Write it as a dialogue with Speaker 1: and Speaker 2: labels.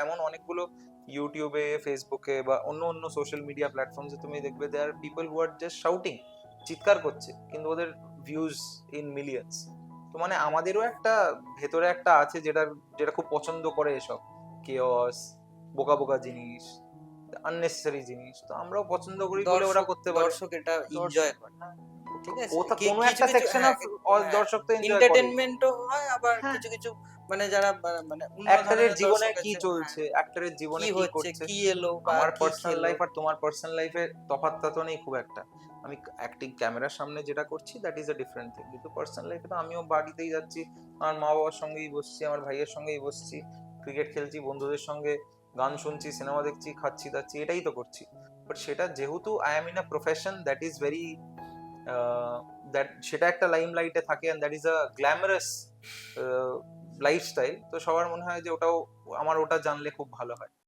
Speaker 1: এমন অনেকগুলো ইউটিউবে ফেসবুকে বা অন্য অন্য সোশ্যাল মিডিয়া প্ল্যাটফর্মসে তুমি দেখবে they are people who are just shouting চিৎকার করছে কিন্তু ওদের ভিউজ ইন মিলিয়ন্স তো মানে আমাদেরও একটা ভেতরে একটা আছে যেটা যেটা খুব পছন্দ করে এসব কেয়স বোকা বোকা জিনিস আননেসেসারি জিনিস তো আমরাও পছন্দ করি বলে ওরা করতে পারে।
Speaker 2: দর্শক এটা এনজয় করে। ঠিক আছে?
Speaker 1: ওটা কোনো একটা সেকশন
Speaker 2: হ্যাঁ,
Speaker 1: অফ
Speaker 2: হ্যাঁ,
Speaker 1: দর্শক তো এনজয়
Speaker 2: হয় আবার। কিছু কিছু মানে যারা মানে
Speaker 1: অ্যাক্টরের জীবনে কি চলছে? অ্যাক্টরের জীবনে
Speaker 2: কি
Speaker 1: কি করছে?
Speaker 2: কি এলো
Speaker 1: আমার পার্সোনাল লাইফ আর তোমার পার্সোনাল লাইফের তফাৎটা তো নেই খুব একটা। আমি অ্যাক্টিং ক্যামেরার সামনে যেটা করছি that is a different thing কিন্তু পার্সোনাল লাইফে তো আমিও বাড়িতেই যাচ্ছি আমার মা বাবার সঙ্গেই বসছি আমার ভাইয়ের সঙ্গেই বসছি ক্রিকেট খেলছি বন্ধুদের সঙ্গে গান শুনছি সিনেমা দেখছি খাচ্ছি দাচ্ছি এটাই তো করছি। বাট সেটা যেহেতু I am in a profession that is very that সেটা একটা লাইম লাইটে থাকে and that is a glamorous lifestyle তো সবার মনে হয় যে ওটাও, আমার ওটা জানলে খুব ভালো হয়।